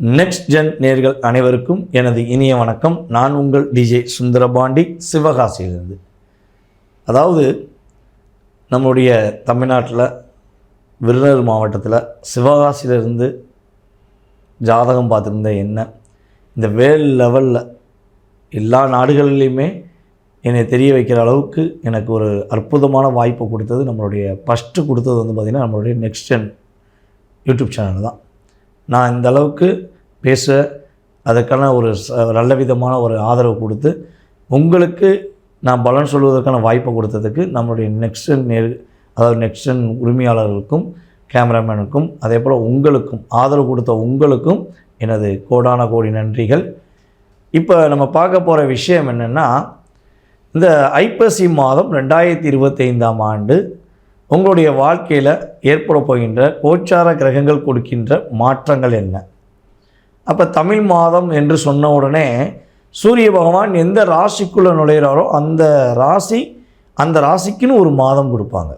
Next gen நேர்கள் அனைவருக்கும் எனது இனிய வணக்கம். நான் உங்கள் டிஜே சுந்தரபாண்டி சிவகாசியிலிருந்து. அதாவது நம்முடைய தமிழ்நாட்டில் விருதுநகர் மாவட்டத்தில் சிவகாசியிலிருந்து ஜாதகம் பார்த்துருந்த என்ன? இந்த வேல் லெவலில் எல்லா நாடுகளிலையுமே என்னை தெரிய வைக்கிற அளவுக்கு எனக்கு ஒரு அற்புதமான வாய்ப்பு கொடுத்தது நம்மளுடைய ஃபஸ்ட்டு கொடுத்தது வந்து பார்த்திங்கன்னா நம்மளுடைய நெக்ஸ்ட் ஜென் யூடியூப் சேனல் தான். நான் இந்த அளவுக்கு பேச அதுக்கான ஒரு நல்ல விதமான ஒரு ஆதரவு கொடுத்து உங்களுக்கு நான் பலன் சொல்வதற்கான வாய்ப்பை கொடுத்ததுக்கு நம்மளுடைய நெக்ஸ்டன் நேர் அதாவது நெக்ஸ்டன் உரிமையாளர்களுக்கும் கேமராமேனுக்கும் அதே போல் உங்களுக்கும் ஆதரவு கொடுத்த உங்களுக்கும் எனது கோடான கோடி நன்றிகள். இப்போ நம்ம பார்க்க போகிற விஷயம் என்னென்னா இந்த ஐப்பசி மாதம் ரெண்டாயிரத்தி இருபத்தைந்தாம் ஆண்டு உங்களுடைய வாழ்க்கையில் ஏற்பட போகின்ற கோச்சார கிரகங்கள் கொடுக்கின்ற மாற்றங்கள் என்ன? அப்போ தமிழ் மாதம் என்று சொன்ன உடனே சூரிய பகவான் எந்த ராசிக்குள்ளே நுழையிறாரோ அந்த ராசி அந்த ராசிக்குன்னு ஒரு மாதம் கொடுப்பாங்க.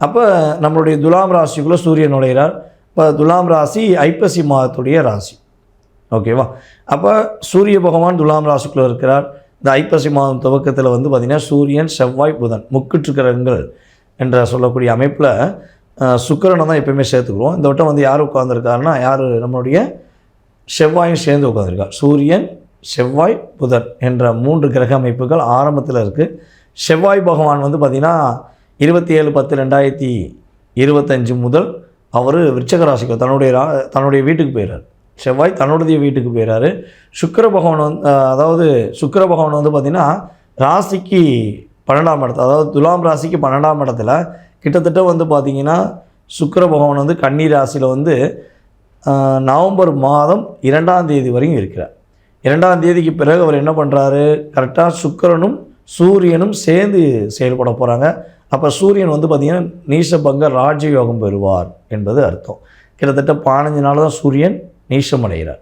அப்போ நம்மளுடைய துலாம் ராசிக்குள்ளே சூரியன் நுழையிறார். இப்போ துலாம் ராசி ஐப்பசி மாதத்துடைய ராசி. ஓகேவா? அப்போ சூரிய பகவான் துலாம் ராசிக்குள்ளே இருக்கிறார். இந்த ஐப்பசி மாதம் துவக்கத்தில் வந்து பார்த்திங்கன்னா சூரியன் செவ்வாய் புதன் முக்கிட்டு என்ற சொல்லக்கூடிய அமைப்பில் சுக்கிரனை தான் எப்பயுமே சேர்த்துக்குறோம் இந்த வட்டம் வந்து யார் உட்காந்துருக்காருன்னா யார்? நம்மளுடைய செவ்வாயும் சேர்ந்து உட்காந்துருக்கார் சூரியன் செவ்வாய் புதன் என்ற மூன்று கிரக அமைப்புகள் ஆரம்பத்தில் இருக்குது செவ்வாய் பகவான் வந்து பார்த்திங்கன்னா இருபத்தி ஏழு பத்து ரெண்டாயிரத்தி இருபத்தஞ்சு முதல் அவர் விருச்சக ராசிக்கு தன்னுடைய ரா தன்னுடைய வீட்டுக்கு போயிடுறார் செவ்வாய் தன்னுடைய வீட்டுக்கு போயிடுறாரு சுக்கர பகவான் வந்து அதாவது சுக்கர பகவான் வந்து பார்த்திங்கன்னா ராசிக்கு பன்னெண்டாம் இடத்துல அதாவது துலாம் ராசிக்கு பன்னெண்டாம் இடத்துல கிட்டத்தட்ட வந்து பார்த்திங்கன்னா சுக்கர பகவான் வந்து கன்னி ராசியில் வந்து நவம்பர் மாதம் இரண்டாம் தேதி வரையும் இருக்கிறார். இரண்டாம் தேதிக்கு பிறகு அவர் என்ன பண்ணுறாரு கரெக்டாக சுக்கிரனும் சூரியனும் சேர்ந்து செயல்பட போகிறாங்க அப்போ சூரியன் வந்து பார்த்திங்கன்னா நீசபங்க ராஜயோகம் பெறுவார் என்பது அர்த்தம். கிட்டத்தட்ட பதினஞ்சு நாள் தான் சூரியன் நீசம் அடைகிறார்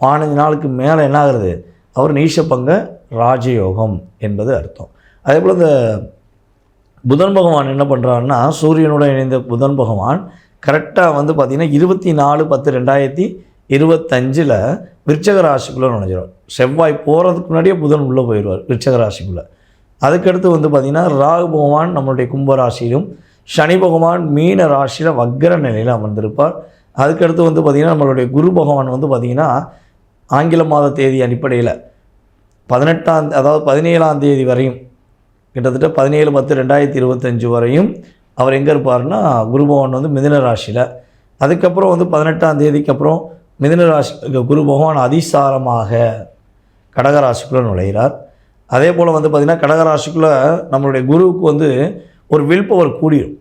பதினஞ்சு நாளுக்கு மேலே என்ன ஆகுறது? அவர் நீசபங்க ராஜயோகம் என்பது அர்த்தம். அதே போல் இந்த புதன் பகவான் என்ன பண்ணுறாருன்னா சூரியனுடன் இணைந்த புதன் பகவான் கரெக்டாக வந்து பார்த்திங்கன்னா இருபத்தி நாலு பத்து ரெண்டாயிரத்தி இருபத்தஞ்சில் விருச்சக ராசிக்குள்ளே நுழைஞ்சிடும் செவ்வாய் போகிறதுக்கு முன்னாடியே புதன் உள்ளே போயிடுவார் விருச்சக ராசிக்குள்ளே. அதுக்கடுத்து வந்து பார்த்திங்கன்னா ராகு பகவான் நம்மளுடைய கும்ப ராசியிலும் சனி பகவான் மீன ராசியில் வக்கர நிலையில் அமர்ந்திருப்பார். அதுக்கடுத்து வந்து பார்த்திங்கன்னா நம்மளுடைய குரு பகவான் வந்து பார்த்திங்கன்னா ஆங்கில மாத தேதி அடிப்படையில் பதினெட்டாம் அதாவது பதினேழாம் தேதி வரையும் கிட்டத்தட்ட பதினேழு பத்து ரெண்டாயிரத்தி இருபத்தஞ்சு வரையும் அவர் எங்கே இருப்பார்னா குருபவன் வந்து மிதுன ராசியில். அதுக்கப்புறம் வந்து பதினெட்டாம் தேதிக்கு அப்புறம் மிதுன ராசி குரு பகவான் அதிசாரமாக கடகராசிக்குள்ளே நுழைகிறார் அதே போல் வந்து பார்த்திங்கன்னா கடகராசிக்குள்ளே நம்மளுடைய குருவுக்கு வந்து ஒரு வில் பவர் கூடிரும்.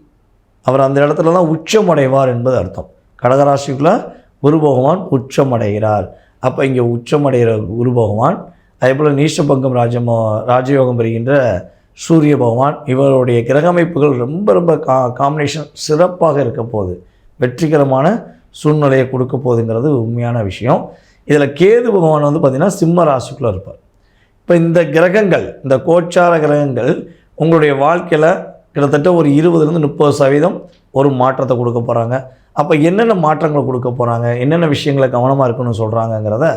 அவர் அந்த இடத்துல தான் உச்சமடைவார் என்பது அர்த்தம். கடகராசிக்குள்ளே குரு பகவான் உச்சமடைகிறார் அப்போ இங்கே உச்சமடைகிற குரு பகவான் அதே போல் நீஷபங்கம் ராஜமோ ராஜயோகம் பெறுகின்ற சூரிய பகவான் இவருடைய கிரக அமைப்புகள் ரொம்ப ரொம்ப கா காம்பினேஷன் சிறப்பாக இருக்க போகுது. வெற்றிகரமான சூழ்நிலையை கொடுக்க போகுதுங்கிறது உண்மையான விஷயம். இதில் கேது பகவான் வந்து பார்த்திங்கன்னா சிம்ம ராசிக்குள்ளே இருப்பார். இப்போ இந்த கிரகங்கள் இந்த கோச்சார கிரகங்கள் உங்களுடைய வாழ்க்கையில் கிட்டத்தட்ட ஒரு இருபதுலேருந்து முப்பது சதவீதம் ஒரு மாற்றத்தை கொடுக்க போகிறாங்க அப்போ என்னென்ன மாற்றங்களை கொடுக்க போகிறாங்க என்னென்ன விஷயங்களை கவனமாக இருக்கணும்னு சொல்கிறாங்கங்கிறத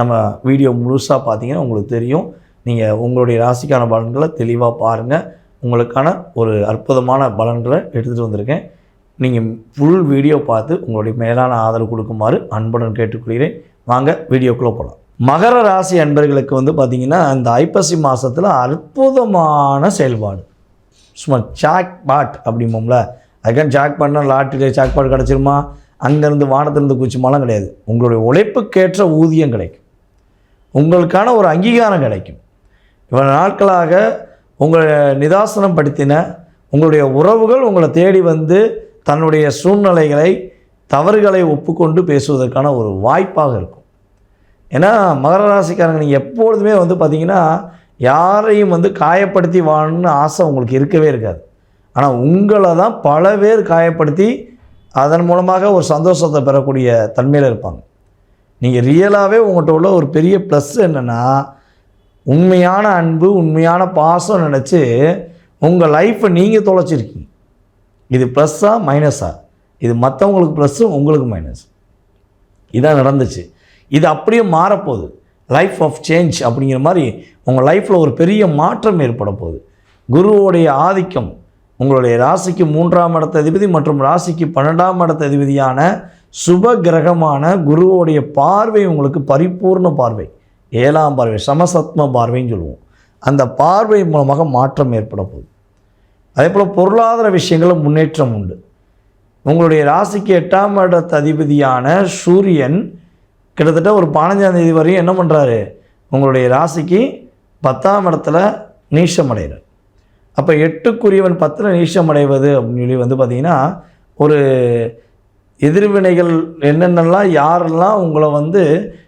நம்ம வீடியோ முழுசாக பார்த்தீங்கன்னா உங்களுக்கு தெரியும். நீங்கள் உங்களுடைய ராசிக்கான பலன்களை தெளிவாக பாருங்கள் உங்களுக்கான ஒரு அற்புதமான பலன்களை எடுத்துகிட்டு வந்திருக்கேன். நீங்கள் ஃபுல் வீடியோ பார்த்து உங்களுடைய மேலான ஆதரவு கொடுக்குமாறு அன்புடன் கேட்டுக்கொள்கிறேன். வாங்க வீடியோக்குள்ளே போகலாம் மகர ராசி அன்பர்களுக்கு வந்து பார்த்திங்கன்னா இந்த ஐப்பசி மாதத்தில் அற்புதமான செயல்பாடு. சும்மா ஜாக் பாட் அப்படிம்போம்ல. அதுக்கான ஜாக் பாட்னா லாட்டரியில் ஜாக் பாட் கிடச்சிருமா? அங்கேருந்து வானத்திலிருந்து குச்சிமாலாம் கிடையாது. உங்களுடைய உழைப்புக்கேற்ற ஊதியம் கிடைக்கும். உங்களுக்கான ஒரு அங்கீகாரம் கிடைக்கும். இவ்வளோ நாட்களாக உங்களை நிதாசனம் படுத்தின உங்களுடைய உறவுகள் உங்களை தேடி வந்து தன்னுடைய சூழ்நிலைகளை தவறுகளை ஒப்புக்கொண்டு பேசுவதற்கான ஒரு வாய்ப்பாக இருக்கும். ஏன்னா மகர ராசிக்காரங்க நீங்கள் எப்பொழுதுமே வந்து பார்த்தீங்கன்னா யாரையும் வந்து காயப்படுத்தி வாழணும்னு ஆசை உங்களுக்கு இருக்கவே இருக்காது. ஆனால் உங்களை தான் பல பேர் காயப்படுத்தி அதன் மூலமாக ஒரு சந்தோஷத்தை பெறக்கூடிய தன்மையில் இருப்பாங்க. நீங்கள் ரியலாகவே உங்கள்கிட்ட உள்ள ஒரு பெரிய ப்ளஸ் என்னென்னா உண்மையான அன்பு உண்மையான பாசம் நினச்சி உங்கள் லைஃப்பை நீங்கள் தொலைச்சிருக்கீங்க. இது ப்ளஸ்ஸா மைனஸா இது மற்றவங்களுக்கு ப்ளஸ்ஸு உங்களுக்கு மைனஸ் இதான் நடந்துச்சு. இது அப்படியே மாறப்போகுது. லைஃப் ஆஃப் சேஞ்ச் அப்படிங்கிற மாதிரி உங்கள் லைஃப்பில் ஒரு பெரிய மாற்றம் ஏற்பட போகுது. குருவோடைய ஆதிக்கம் உங்களுடைய ராசிக்கு மூன்றாம் இடத்த அதிபதி மற்றும் ராசிக்கு பன்னெண்டாம் இடத்த அதிபதியான சுப கிரகமான குருவோடைய பார்வை உங்களுக்கு பரிபூர்ண பார்வை. ஏழாம் பார்வை சமசத்ம பார்வைன்னு சொல்லுவோம். அந்த பார்வை மூலமாக மாற்றம் ஏற்பட போகுது அதே போல் பொருளாதார விஷயங்களும் முன்னேற்றம் உண்டு. உங்களுடைய ராசிக்கு எட்டாம் இடத்த அதிபதியான சூரியன் கிட்டத்தட்ட ஒரு பதினஞ்சாம் தேதி வரையும் என்ன பண்ணுறாரு உங்களுடைய ராசிக்கு பத்தாம் இடத்துல நீச்சம் அடைகிறார் அப்போ எட்டுக்குரியவன் பத்தில் நீஷம் அடைவது அப்படின்னு சொல்லி வந்து பார்த்திங்கன்னா ஒரு எதிர்வினைகள் என்னென்னலாம் யாரெல்லாம் உங்களை வந்து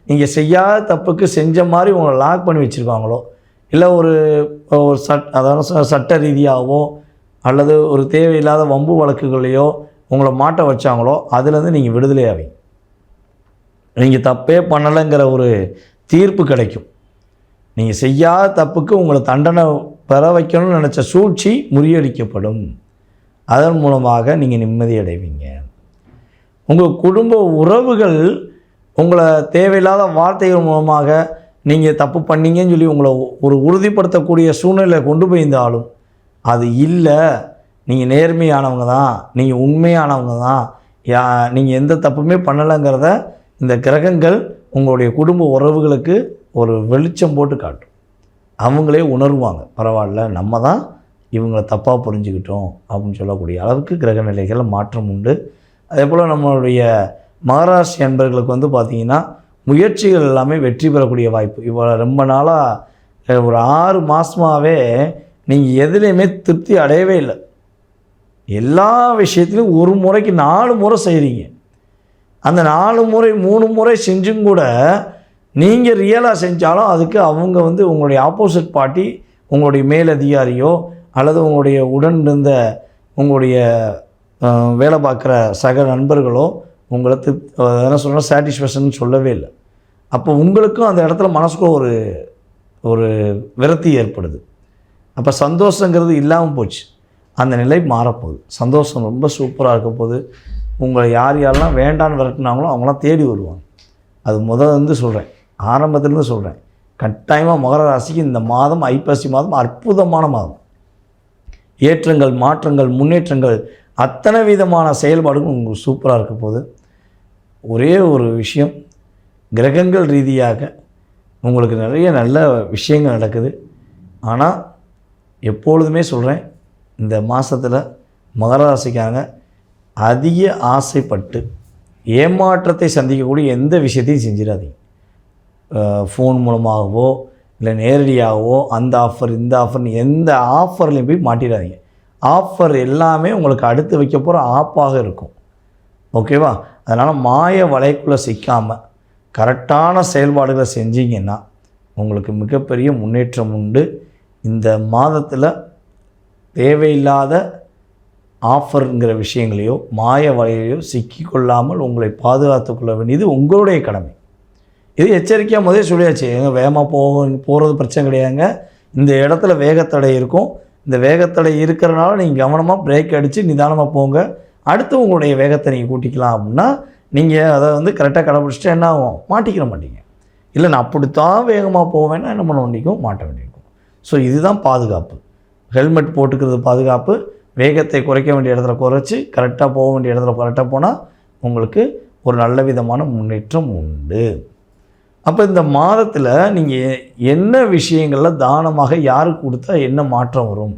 நீங்கள் செய்யாத தப்புக்கு செஞ்ச மாதிரி உங்களை லாக் பண்ணி வச்சுருக்காங்களோ இல்லை ஒரு ஒரு சட் அதாவது ச- சட்ட ரீதியாகவோ அல்லது ஒரு தேவையில்லாத வம்பு வழக்குகளையோ உங்களை மாட்ட வச்சாங்களோ அதுலேருந்து நீங்கள் விடுதலை ஆவீங்க. நீங்கள் தப்பே பண்ணலைங்கிற ஒரு தீர்ப்பு கிடைக்கும். நீங்கள் செய்யாத தப்புக்கு உங்களை தண்டனை பெற வைக்கணும்னு நினச்ச சூழ்ச்சி முறியடிக்கப்படும். அதன் மூலமாக நீங்கள் நிம்மதி அடைவீங்க. உங்கள் குடும்ப உறவுகள் உங்களை தேவையில்லாத வார்த்தைகள் மூலமாக நீங்கள் தப்பு பண்ணீங்கன்னு சொல்லி உங்களை ஒரு உறுதிப்படுத்தக்கூடிய சூழ்நிலை கொண்டு போயிருந்தாலும் அது இல்லை. நீங்கள் நேர்மையானவங்க தான். நீங்கள் உண்மையானவங்க தான். யா நீங்கள் எந்த தப்புமே பண்ணலைங்கிறத இந்த கிரகங்கள் உங்களுடைய குடும்ப உறவுகளுக்கு ஒரு வெளிச்சம் போட்டு காட்டும். அவங்களே உணர்வாங்க. பரவாயில்ல நம்ம தான் இவங்களை தப்பாக புரிஞ்சுக்கிட்டோம் அப்படின்னு சொல்லக்கூடிய அளவுக்கு கிரக நிலைகளில் மாற்றம் உண்டு. அதே போல் நம்மளுடைய மகாராஷ்டிர என்பர்களுக்கு வந்து பார்த்திங்கன்னா முயற்சிகள் எல்லாமே வெற்றி பெறக்கூடிய வாய்ப்பு. இவ்வளோ ரொம்ப நாளாக ஒரு ஆறு மாதமாகவே நீங்கள் எதுலேயுமே திருப்தி அடையவே இல்லை. எல்லா விஷயத்துலையும் ஒரு முறைக்கு நாலு முறை செய்கிறீங்க அந்த நாலு முறை மூணு முறை செஞ்சும் கூட நீங்கள் ரியலாக செஞ்சாலும் அதுக்கு அவங்க வந்து உங்களுடைய ஆப்போசிட் பார்ட்டி உங்களுடைய மேலதிகாரியோ அல்லது உங்களுடைய உடன் இருந்த உங்களுடைய வேலை பார்க்குற சக நண்பர்களோ உங்களை திருப் என்ன சொல்லணும் சாட்டிஸ்ஃபேக்ஷன் சொல்லவே இல்லை. அப்போ உங்களுக்கும் அந்த இடத்துல மனசுக்கும் ஒரு ஒரு விரக்தி ஏற்படுது. அப்போ சந்தோஷங்கிறது இல்லாமல் போச்சு. அந்த நிலை மாறப்போகுது. சந்தோஷம் ரொம்ப சூப்பராக இருக்க போது உங்களை யார் யாரெல்லாம் வேண்டான்னு விரட்டினாங்களோ அவங்களாம் தேடி வருவாங்க. அது முதல் வந்து சொல்கிறேன் ஆரம்பத்துலேருந்து சொல்கிறேன் கட்டாயமாக மகர ராசிக்கு இந்த மாதம் ஐப்பசி மாதம் அற்புதமான மாதம். ஏற்றங்கள் மாற்றங்கள் முன்னேற்றங்கள் அத்தனை விதமான செயல்பாடுகள் உங்களுக்கு சூப்பராக இருக்க போகுது. ஒரே ஒரு விஷயம் கிரகங்கள் ரீதியாக உங்களுக்கு நிறைய நல்ல விஷயங்கள் நடக்குது. ஆனால் எப்பொழுதுமே சொல்கிறேன் இந்த மாதத்தில் மகர ராசிக்காரங்க அதிக ஆசைப்பட்டு ஏமாற்றத்தை சந்திக்கக்கூடிய எந்த விஷயத்தையும் செஞ்சிடாதீங்க. ஃபோன் மூலமாகவோ இல்லை நேரடியாகவோ அந்த ஆஃபர் இந்த ஆஃபர்னு எந்த ஆஃபர்லையும் போய் மாட்டிடாதீங்க. ஆஃபர் எல்லாமே உங்களுக்கு அடுத்து வைக்க போகிற ஆப்பாக இருக்கும். ஓகேவா அதனால் மாய வலைக்குள்ளே சிக்காமல் கரெக்டான செயல்பாடுகளை செஞ்சீங்கன்னா உங்களுக்கு மிகப்பெரிய முன்னேற்றம் உண்டு. இந்த மாதத்தில் தேவையில்லாத ஆஃபருங்கிற விஷயங்களையோ மாய வலையிலையோ சிக்கிக்கொள்ளாமல் உங்களை பாதுகாத்து கொள்ள வேண்டியது உங்களுடைய கடமை. இது எச்சரிக்கையாக முதலே சொல்லியாச்சு. எங்க வேகமாக போக போகிறது பிரச்சனை கிடையாதுங்க. இந்த இடத்துல வேகத்தடை இருக்கும். இந்த வேகத்தடை இருக்கிறனால நீங்கள் கவனமாக பிரேக் அடித்து நிதானமாக போங்க. அடுத்து உங்களுடைய வேகத்தை நீங்கள் கூட்டிக்கலாம் அப்படின்னா நீங்கள் அதை வந்து கரெக்டாக கடைப்பிடிச்சிட்டு என்ன ஆகும்? மாட்டிக்கிற மாட்டீங்க. இல்லை நான் அப்படித்தான் வேகமாக போவேன்னா என்ன பண்ண வேண்டிக்கும் மாட்ட வேண்டியிருக்கும். ஸோ இதுதான் பாதுகாப்பு. ஹெல்மெட் போட்டுக்கிறது பாதுகாப்பு. வேகத்தை குறைக்க வேண்டிய இடத்துல குறைச்சி கரெக்டாக போக வேண்டிய இடத்துல கரெக்டாக போனால் உங்களுக்கு ஒரு நல்ல விதமான முன்னேற்றம் உண்டு. அப்போ இந்த மாதத்தில் நீங்கள் என்ன விஷயங்களில் தானமாக யாருக்கு கொடுத்தா என்ன மாற்றம் வரும்?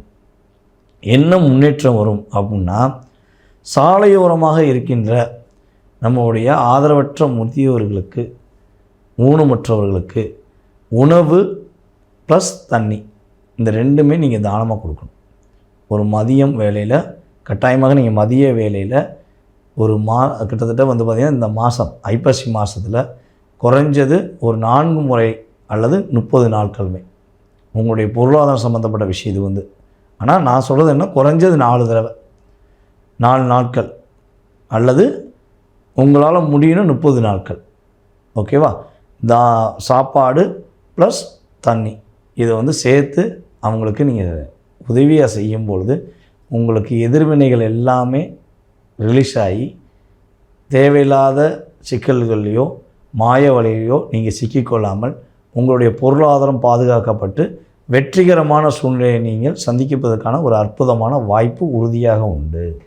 என்ன முன்னேற்றம் வரும்? அப்படின்னா சாலையோரமாக இருக்கின்ற நம்முடைய ஆதரவற்ற முதியோர்களுக்கு ஊனமுற்றவர்களுக்கு உணவு ப்ளஸ் தண்ணி இந்த ரெண்டுமே நீங்கள் தானமாக கொடுக்கணும். ஒரு மதியம் வேலையில் கட்டாயமாக நீங்கள் மதிய வேலையில் ஒரு மா கிட்டத்தட்ட வந்து பார்த்திங்கன்னா இந்த மாதம் ஐப்பசி மாதத்தில் குறைஞ்சது ஒரு நான்கு முறை அல்லது முப்பது நாட்களுமே உங்களுடைய பொருளாதாரம் சம்மந்தப்பட்ட விஷயம் இது வந்து. ஆனால் நான் சொல்கிறது என்ன? குறைஞ்சது நாலு தடவை. நாலு நாட்கள் அல்லது உங்களால் முடியணும் முப்பது நாட்கள். ஓகேவா தா சாப்பாடு ப்ளஸ் தண்ணி. இதை வந்து சேர்த்து அவங்களுக்கு நீங்கள் உதவியாக செய்யும் பொழுது உங்களுக்கு எதிர்வினைகள் எல்லாமே ரிலீஸ் ஆகி தேவையில்லாத சிக்கல்கள்லையோ மாய வழியிலையோ நீங்கள் சிக்கிக்கொள்ளாமல் உங்களுடைய பொருளாதாரம் பாதுகாக்கப்பட்டு வெற்றிகரமான சூழ்நிலையை நீங்கள் சந்திப்பதற்கான ஒரு அற்புதமான வாய்ப்பு உறுதியாக உண்டு.